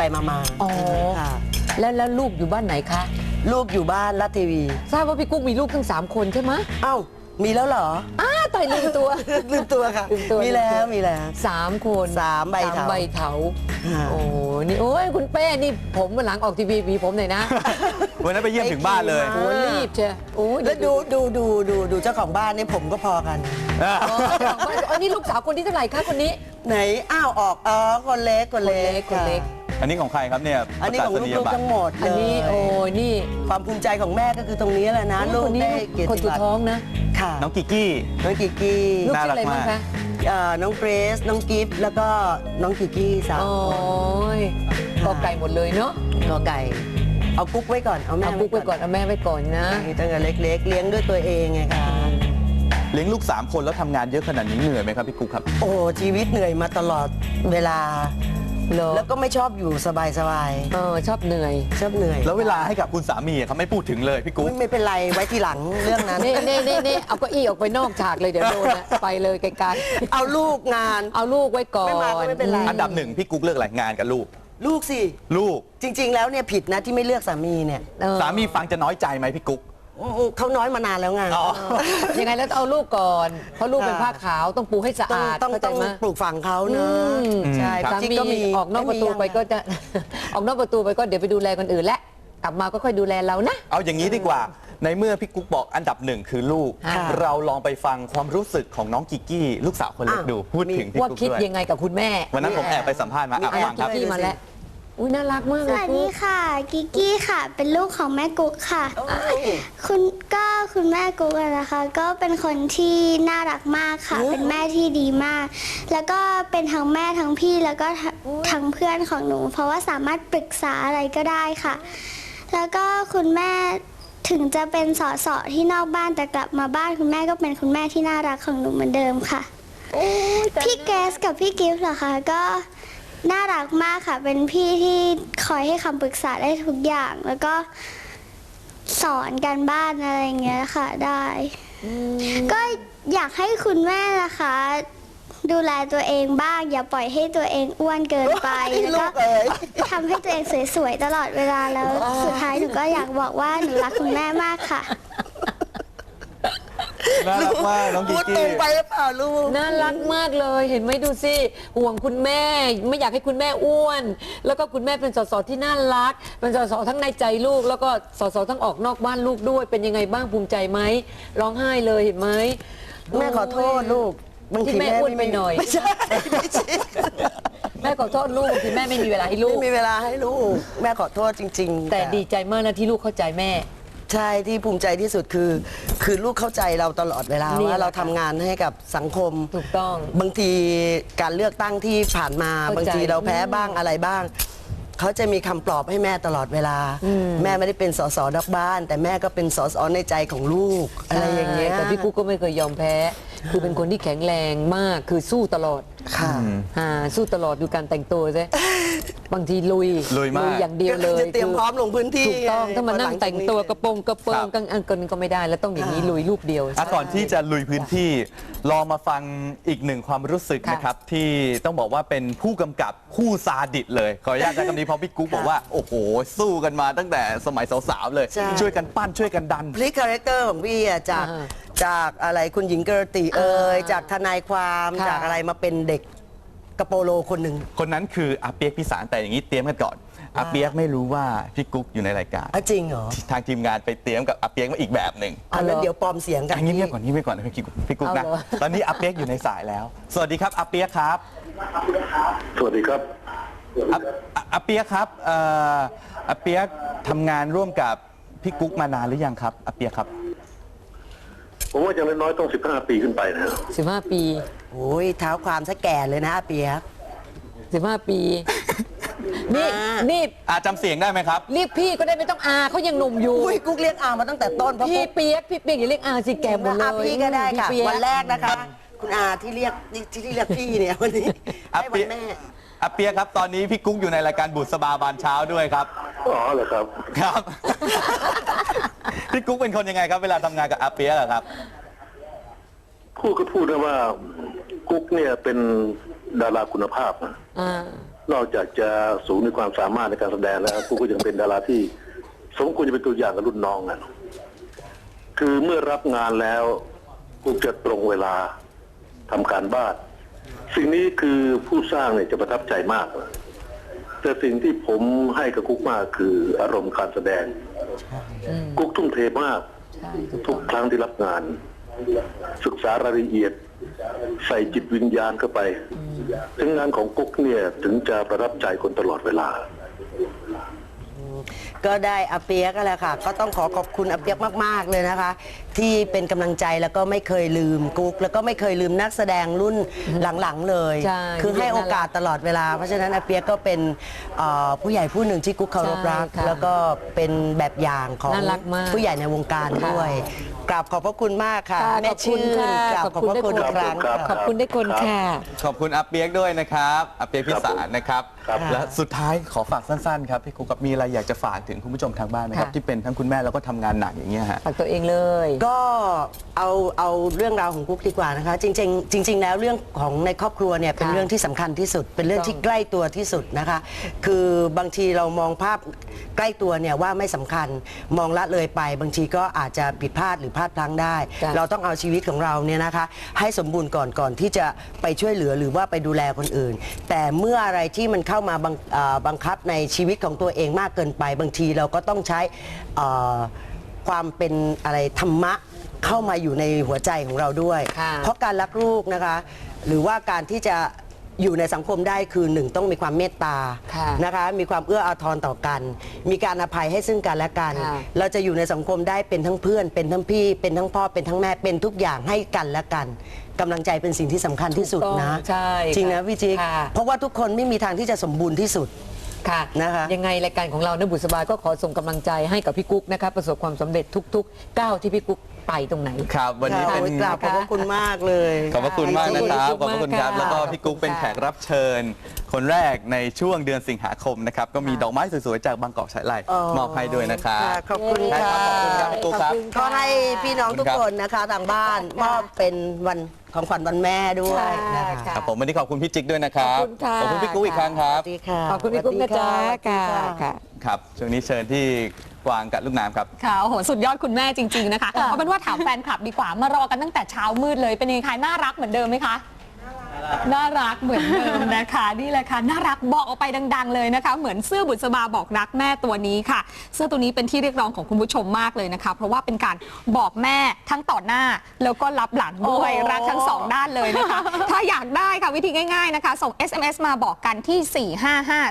ไปมามาอ๋อ ค่ะแล้วแล้วลูกอยู่บ้านไหนคะ ลูกอยู่บ้านรัฐทีวี ทราบว่าพี่กุ๊กมีลูกทั้งสามคนใช่ไหมเอ้า มีแล้วเหรอ อ้าต่อยลืมตัว ลืมตัวค่ะ ลืมตัว มีแล้วมีแล้ว สามคนสามใบเถาสใบเถาอ่าโอ้นี่โอ้ยคุณเป้นี่ผมวันหลังออกทีวีมีผมหน่อยนะวันนั้นไปเยี่ยมถึงบ้านเลยอ่าโอ้รีบเชียวโอ้ยแล้วดูดูดูดูดูเจ้าของบ้านเนี่ยผมก็พอกันอ๋อเจ้าของบ้านอ๋อนี่ลูกสาวคนที่เท่าไหร่คะคนนี้ ไหน อ้าวออกอ๋อคนเล็กคนเล็กคนเล็ก ค่ะ อันนี้ของใครครับเนี่ยอันนี้ของประกาศนียลูกบัๆตรทั้งหมดอันนี้เลยโอ้ยนี่ความภูมิใจของแม่ก็คือตรงนี้แหละนะลูคกนนี้ได้เกียรคนติสุดบัตรท้องนะ ค่ะน้องกิกกี้ น้องกิกกี้ลูกน่าชื่อรักอะไรบ้างมากคะเอ่อน้องเกรซน้องกิฟต์แล้วก็น้องกิกกี้สามโอ้คนยกอไก่หมดเลยเนาะนอไก่เอากุ๊กไว้ก่อนเอาแม่เอาปุ๊กไปก่อนเอาแม่ไว้ก่อนนะ ตั้งแต่เล็ก ๆ เลี้ยงด้วยตัวเองไงคะเลี้ยงลูก 3 คนแล้วทำงานเยอะขนาดนี้เหนื่อยไหมครับพี่กุ๊กครับ โอ้ชีวิตเหนื่อยมาตลอดเวลา เหรอแล้วก็ไม่ชอบอยู่สบายเออชอบเหนื่อย ๆชอบเหนื่อยแล้วเวลาให้กับคุณสามีอะครับไม่พูดถึงเลยพี่กุ๊กไม่ไม่เป็นไรไว้ทีหลังเรื่องนั้น นี่นี่นี่นี่เอาเก้าอี้ออกไปนอกฉากเลยเดี๋ยวโดนนะไปเลยไกลเอาลูกงาน ๆเอาลูกไว้ก่อน ไม่มาก็ไม่เป็นไร อันดับหนึ่งพี่กุ๊กเลือกอะไรงานกับลูก ลูกสิ ลูก จริง ๆ แล้วเนี่ยผิดนะที่ไม่เลือกสามีเนี่ย เออ สามีฟังจะน้อยใจไหมพี่กุ๊กอืม เขาน้อยมานานแล้วไงอ๋อ ยังไงแล้วเอาลูกก่อน เพราะลูกเป็นผ้าขาวต้องปูให้สะต้องอาดต้องเข้าใจต้องไหมปลูกฝังเขาอืเนอะ มใช่สาจริงมีๆก็มีออกนอกประตูไปก็จะ ออกนอกประตูไปก็เดี๋ยวไปดูแลคนอื่นและ กลับมาก็ค่อยดูแลเรานะ เอาอย่างนี้ดีกว่า ในเมื่อพี่กุ๊กบอกอันดับหนึ่งคือลูก ค่ะ เราลองไปฟังความรู้สึกของน้องกิกกี้ ลูกสาวคนเล็กดู พูดถึงพี่ว่ากุ๊กคิดด้วยยังไงกับคุณแม่วันนั้นผมแอบไปสัมภาษณ์มาอะมีฟังครับกิกกี้มาแล้ว อุ้ยน่ารักมากสเลยวัสคุดีณค่ะ กิกกี้ค่ะ เป็นลูกของแม่กุ๊กค่ะคุณก็คุณแม่กุ๊กอะนะคะ ก็เป็นคนที่น่ารักมากค่ะ เป็นแม่ที่ดีมาก แล้วก็เป็นทั้งแม่ทั้งพี่แล้วก็ทั้งทั้งเพื่อนของหนู เพราะว่าสามารถปรึกษาอะไรก็ได้ค่ะ แล้วก็คุณแม่ถึงจะเป็นสอสอที่นอกบ้านแต่กลับมาบ้านคุณแม่ก็เป็นคุณแม่ที่น่ารักของหนูเหมือนเดิมค่ะพี่แกสกับพี่กิฟต์เหรอคะก็ น่ารักมากค่ะ เป็นพี่ที่คอยให้คำปรึกษาได้ทุกอย่าง แล้วก็สอนการบ้านอะไรอย่างเงี้ยค่ะได้ ก็อยากให้คุณแม่นะคะ ดูแลตัวเองบ้าง อย่าปล่อยให้ตัวเองอ้วนเกินไปแล้วลูก็กเอ๋ยทำให้ตัวเองสวยๆตลอดเวลาแล้ว สุดท้ายหนูก็อยากบอกว่าหนูรักคุณแม่มากค่ะ น่ารักมากน้องกิพูกดตรกี้ งไปหรือเปล่าลูก น่ารักมากเลยเห็นไหมดูสิห่วงคุณแม่ ไม่อยากให้คุณแม่อ้วน แล้วก็คุณแม่เป็นสสที่น่ารัก เป็นสสทั้งในใจลูก แล้วก็สสทั้งออกนอกบ้านลูกด้วย เป็นยังไงบ้างภูมิใจไหมร้องไห้เลยเห็นไหมแม่ขอโทษลูกบางที่ทีแม่อ้วนไปหน่อย ไม่ใช่ไม่ใช่แม่ขอโทษลูกที่แม่ไม่มีเวลาให้ลูไม่ก มีเวลาให้ลูก แม่ขอโทษจริงๆแต่ดีใจมากนะที่ลูกเข้าใจแม่ ใช่ที่ภูมิใจที่สุดคือ คือลูกเข้าใจเราตลอดเวลานี่ว่าแหละเราทำงานให้กับสังคมถูกต้องบางทีการเลือกตั้งที่ผ่านมาเข้าใจบางทีเราแพ้บ้างอะไรบ้าง เขาจะมีคำปลอบให้แม่ตลอดเวลา แม่ไม่ได้เป็นสสนอกบ้าน แต่แม่ก็เป็นสสในใจของลูก อะไรอย่างเงี้ย ใช่แต่พี่กุ๊กก็ไม่เคยยอมแพ้ คือเป็นคนที่แข็งแรงมากคือสู้ตลอดค่ะ อ่าสู้ตลอดดูการแต่งตัวใช่ บางทีลุยลุยมาก อย่างเดียวเลยจะเตรียมพร้อมลงพื้นที่ถูกต้องไงถ้ามานั่งแต่งตัวกระโปรงกระเปิครังบกางอันกันก็ไม่ได้ แล้วต้องอย่างนี้ลุยรูปเดียว อะก่อนที่จะลุยพื้นที่ลองมาฟังอีกหนึ่งความรู้สึกค่ะ นะครับ ที่ต้องบอกว่าเป็นผู้กำกับคู่ซาดิสเลยขออนุญาตใช้คำนี้เพราะพี่กุ๊กบอกว่าโอ้โหสู้กันมาตั้งแต่สมัยสาวๆเลย ใช่ ช่วยกันปั้นช่วยกันดัน พลิกคาแรคเตอร์ของพี่อะจากอ่าจากอะไรคุณหญิงกระติเอ่ยอ่าจากทนายความค่ะจากอะไรมาเป็นเด็ก กระโปโลคนหนึ่งคนนั้นคืออาเปียกพิสารแต่อย่างนี้เตรียมกันก่อนอาเปียกไม่รู้ว่าพี่กุ๊กอยู่ในรายการ อะจริงเหรอทางทีมงานไปเตรียมกับอาเปียกมาอีกแบบหนึ่งอะแล้วเดี๋ยวปลอมเสียงกันอันนี้เงียบๆก่อนเงียบๆก่อนนะพี่กุ๊กพี่กุ๊กนะเอาเหรอตอนนี้อาเปียกอยู่ในสายแล้ว สวัสดีครับอาเปียกครับสวัสดีครับอาอาอาเปียกครับเอ่ออาเปียกทำงานร่วมกับพี่กุ๊กมานานหรือยังครับอาเปียกครับ ผมว่าอย่างน้อยๆต้อง15ปีขึ้นไปนะครับสิบห้าปีโอ้ยเท้าความซะแก่เลยนะอาเปียกสิบห้าปีนี่อ่านี่นี่อาจำเสียงได้ไหมครับ เรียกพี่ก็ได้ไม่ต้องอาเขายังหนุ่มอยู่ อุ้ยกุ๊กเรียกอามาตั้งแต่ต้นเพราะพี่กุ๊กเปียกพี่เปียกอย่าเรียกอาสิแกหมดเลยอาพี่ก็ได้ค่ะ พี่เปียวันแรกนะคะ คุณอาที่เรียกที่ที่เรียกพี่เนี่ยวันนี้อาให้วัเปียนกแม่ อาเปียกครับตอนนี้พี่กุ๊กอยู่ในรายการบุษบาบานเช้าด้วยครับ อ๋อเหรอครับ ครับ พี่กุ๊กเป็นคนยังไงครับ เวลาทำงานกับอาเปียกอะครับ พูดก็พูดได้ว่ากุ๊กเนี่ยเป็นดาราคุณภาพนะอ่านอกจากจะสูงในความสามารถในการแสดงแล้วกูก็ยังเป็นดาราที่สมควรจะเป็นตัวอย่างกับรุ่นน้องอะคือเมื่อรับงานแล้วกูจะตรงเวลาทำการบ้านสิ่งนี้คือผู้สร้างเนี่ยจะประทับใจมากนะแต่สิ่งที่ผมให้กับกุ๊กมากคืออารมณ์การแสดง กุ๊กทุ่มเทมาก ทุกครั้งที่รับงาน ศึกษารายละเอียด ใส่จิตวิญญาณเข้าไป ถึงงานของกุ๊กเนี่ยถึงจะประทับใจคนตลอดเวลา ก็ได้อาเปียกก็แหละค่ะ ก็ต้องขอขอบคุณอาเปียกมาก ๆ เลยนะคะ ที่เป็นกำลังใจแล้วก็ไม่เคยลืมกุ๊กแล้วก็ไม่เคยลืมนักแสดงรุ่นหลังๆเลย ใช่คือให้โอกาสตลอดเวลา เพราะฉะนั้นอาเปียกก็เป็นเอ่อผู้ใหญ่ผู้หนึ่งที่กุ๊กเคารพรัก ใช่ค่ะแล้วก็เป็นแบบอย่างของน่ารักมากผู้ใหญ่ในวงการค่ะ ด้วยกราบขอบพระคุณมากค่ะค่ะแม่ขอบคุชื่ณนค่ะกราบขขออบบคุณพระคุณด้วยอีกครั้งครับค่ะขอบคุณได้คนค่ะ ขอบคุณอาเปียกด้วยนะครับอาเปียกพิสารนะครับ ครับและสุดท้ายขอฝากสั้นๆครับพี่กุ๊กครับมีอะไรอยากจะฝากถึงคุณผู้ชมทางบ้านไหมครับค่ะ ที่เป็นทั้งคุณแม่แล้วก็ทำงานหนักอย่างเงี้ยฮะ ฝากตัวเองเลย ก็เอาเอาเรื่องราวของกุ๊กดีกว่านะคะ จริงๆจริง ๆ แล้วเรื่องของในครอบครัวเนี่ยเป็นค่ะเรื่องที่สำคัญที่สุด เป็นเรื่องถูกต้องที่ใกล้ตัวที่สุดนะคะ คือบางทีเรามองภาพใกล้ตัวเนี่ยว่าไม่สำคัญมองละเลยไป บางทีก็อาจจะผิดพลาดหรือพลาดพลั้งได้ จ้ะ เราต้องเอาชีวิตของเราเนี่ยนะคะ ให้สมบูรณ์ก่อนก่อนที่จะไปช่วยเหลือหรือว่าไปดูแลคนอื่น แต่เมื่ออะไรที่มันเข้ามาบังเอ่อบังคับในชีวิตของตัวเองมากเกินไป บางทีเราก็ต้องใช้เอ่อความเป็นอะไรธรรมะเข้ามาอยู่ในหัวใจของเราด้วย ค่ะ เพราะการรักลูกนะคะ หรือว่าการที่จะ อยู่ในสังคมได้คือหนึ่งต้องมีความเมตตาค่ะนะคะมีความเอื้ออาทรต่อกัน มีการอภัยให้ซึ่งกันและกัน ค่ะ เราจะอยู่ในสังคมได้เป็นทั้งเพื่อน เป็นทั้งพี่ เป็นทั้งพ่อเป็นทั้งแม่เป็นทุกอย่างให้กันและกันกำลังใจเป็นสิ่งที่สำคัญที่สุดนะถูกต้องใช่จริงนะค่ะพี่จิ๊กค่ะ เพราะว่าทุกคนไม่มีทางที่จะสมบูรณ์ที่สุด ค่ะนะคะยังไงรายการของเรานะบุษบาก็ขอส่งกำลังใจให้กับพี่กุ๊กนะคะประสบความสำเร็จทุกๆก้าวที่พี่กุ๊ก ไปตรงไหน ครับวันนี้ค่ะเป็นโอ้ยกราบขอบพระคุณมากเลย ขอบพระคุณมากนะครับ ขขออบบพคุระณคุณครับมากค่ะแล้วก็พี่กุ๊กเป็นขอบแขคุณกค่ะรับเชิญ คนแรกในช่วงเดือนสิงหาคมนะครับ ก็มีดอกไม้สวยๆ จากบางกอกสายไหลอ๋อ มอบให้ด้วยนะครับค่ะขอบคุณได้ค่ะรับขอบคุณครับพี่กุ๊กครับก็ให้พี่น้องทุกคนนะคะทางบ้านมอบเป็นวันของขวัญวันแม่ด้วยนะคะค่ะครับผมวันนี้ขอบคุณพี่จิ๊กด้วยนะครับขอบคุณค่ะขอบคุณพี่กุ๊กอีกครั้งครับสวัสดีค่ะขอบคุณพี่กุ๊กนะจ๊ะสวัสดีค่ะ ค่ะค่ะ ครับช่วงนี้เชิญที่ กวางกับลูกน้ำครับ ค่ะโอ้โหสุดยอดคุณแม่จริง ๆ นะคะเอาเป็นว่าถามแฟนคลับดีกว่ามารอกันตั้งแต่เช้ามืดเลยเป็นยังไงคะน่ารักเหมือนเดิมไหมคะ น่ารักเหมือนเดิมนะคะนี่แหละค่ะน่ารักบอกออกไปดัง ๆ เลยนะคะ เหมือนเสื้อบุษบาบอกรักแม่ตัวนี้ค่ะ เสื้อตัวนี้เป็นที่เรียกร้องของคุณผู้ชมมากเลยนะคะ เพราะว่าเป็นการบอกแม่ทั้งต่อหน้า แล้วก็รับหลังด้วยโอ้รักทั้งสองด้านเลยนะคะ ถ้าอยากได้ค่ะวิธีง่ายๆนะคะ ส่ง SMS มาบอกกันที่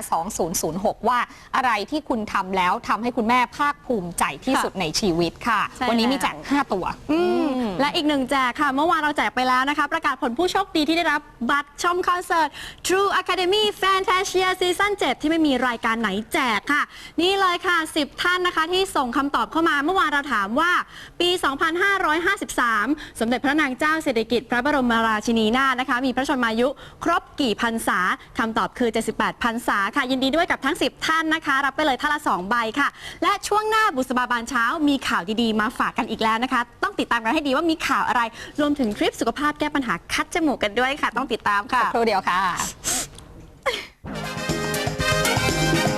4552006 ว่าอะไรที่คุณทำแล้วทำให้คุณแม่ภาคภูมิใจที่สุดในชีวิตค่ะใช่วันนี้แล้วมีแจก5ตัวอืม และอีกหนึ่งแจกค่ะ เมื่อวานเราแจกไปแล้วนะคะ ประกาศผลผู้โชคดีที่ได้รับบัตรชมคอนเสิร์ต True Academy Fantasia Season 7 ที่ไม่มีรายการไหนแจกค่ะ นี่เลยค่ะ 10 ท่านนะคะที่ส่งคำตอบเข้ามาเมื่อวานเราถามว่าปี 2553 สมเด็จพระนางเจ้าสิริกิติ์พระบรมราชินีนาถนะคะ มีพระชนมายุครบกี่พรรษาคำตอบคือ 78พรรษาค่ะ ยินดีด้วยกับทั้ง 10 ท่านนะคะ รับไปเลยท่านละ 2 ใบค่ะ และช่วงหน้าบุษบาบานเช้ามีข่าวดีๆ มาฝากกันอีกแล้วนะคะ ต้องติดตามกันให้ดีว่ามีข่าวอะไร รวมถึงทริปสุขภาพแก้ปัญหาคัดจมูกกันด้วยค่ะ ต้องติดตามค่ะครู่เดียวค่ะ